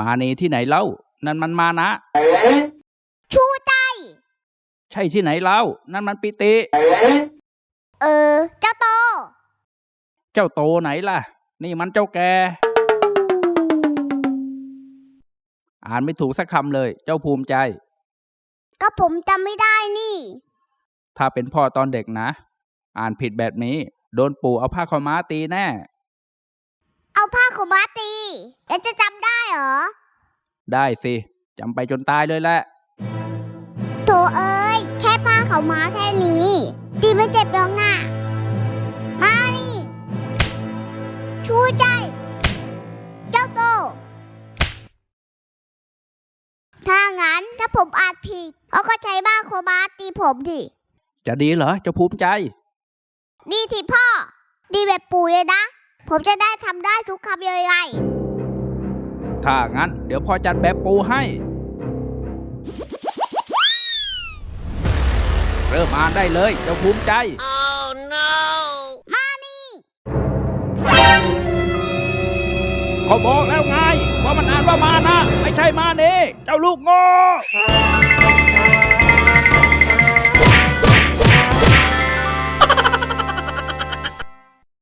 มานีที่ไหนเล่า นั่นมันมานะ ชูใจ ใช่ที่ไหนเล่า นั่นมันปิติ เออ เจ้าโต เจ้าโตไหนล่ะ นี่มันเจ้าแก อ่านไม่ถูกสักคำเลย เจ้าภูมิใจ ก็ผมจำไม่ได้นี่ ถ้าเป็นพ่อตอนเด็กนะ อ่านผิดแบบนี้ โดนปู่เอาผ้าขาวม้าตีแน่ เอาผ้าขาวม้าตีแล้วจะจำได้เหรอ ได้สิจำไปจนตายเลยแหละ โถเอ้ย แค่ผ้าขาวม้าแค่นี้ ตีไม่เจ็บหรอกนะมานี่ ชูใจ เจ้าโต ถ้างั้นถ้าผมอ่านผิดเขาก็ใช้ผ้าขาวม้าตีผมดิ จะดีเหรอเจ้าภูมิใจ ดีสิพ่อ ดีแบบปู่เลยนะ ผมจะได้ทำได้ทุกคำเลยไงถ้างั้น เดี๋ยวพ่อจัดแบบปูให้ เริ่มอ่านได้เลยเจ้าภูมิใจมานี่เขาบอกแล้วไง ว่ามันอ่านว่ามานะ ไม่ใช่มาเนเจ้าลูกโง่